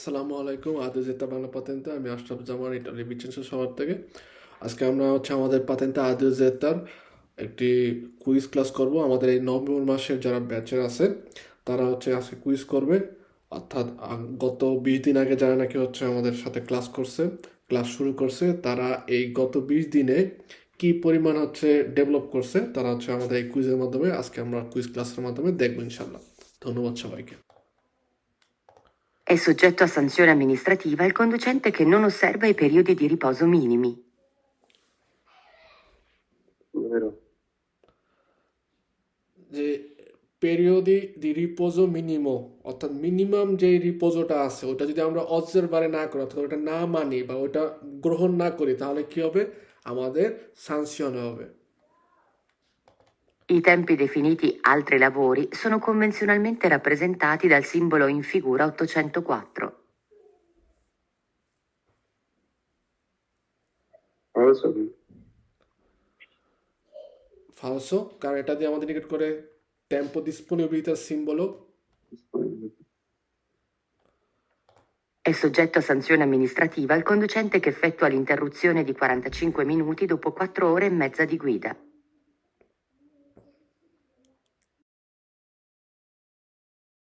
আসসালামু আলাইকুম। আদে জেতা বাংলা পাতেন্তে আমি আশরাফ জামান ইটালি বিচেন্সের সবার থেকে। আজকে আমরা হচ্ছে আমাদের পাতেন্তে আদে জেতার একটি কুইজ ক্লাস করব। আমাদের এই নভেম্বর মাসের যারা ব্যাচের আছে, তারা হচ্ছে আজকে কুইজ করবে। অর্থাৎ গত বিশ দিন আগে যারা নাকি হচ্ছে আমাদের সাথে ক্লাস করছে ক্লাস শুরু করছে, তারা এই গত বিশ দিনে কি পরিমাণ হচ্ছে ডেভেলপ করছে, তারা হচ্ছে আমাদের এই কুইজের মাধ্যমে আজকে আমরা কুইজ ক্লাসের মাধ্যমে দেখব ইনশাল্লাহ ধন্যবাদ সবাইকে। È soggetto a sanzione amministrativa il conducente che non osserva i periodi di riposo minimi. Vero. যে পেরিওদি দি রিপোজো মিনিমো অর্থাৎ মিনিমাম যে রিপোজোটা আছে ওটা যদি আমরা অবজারভারে না করি অর্থাৎ ওটা না মানি বা ওটা গ্রহণ না করি তাহলে কি হবে আমাদের সাংশন হবে I tempi definiti altri lavori sono convenzionalmente rappresentati dal simbolo in figura 804. Falso. ফালসো কারণ এটা দিয়ে আমাদের নিকট করে tempo ডিসপোনিবিলিটার সিম্বলও È soggetto a sanzione amministrativa il conducente che effettua l'interruzione di 45 minuti dopo 4 ore e mezza di guida.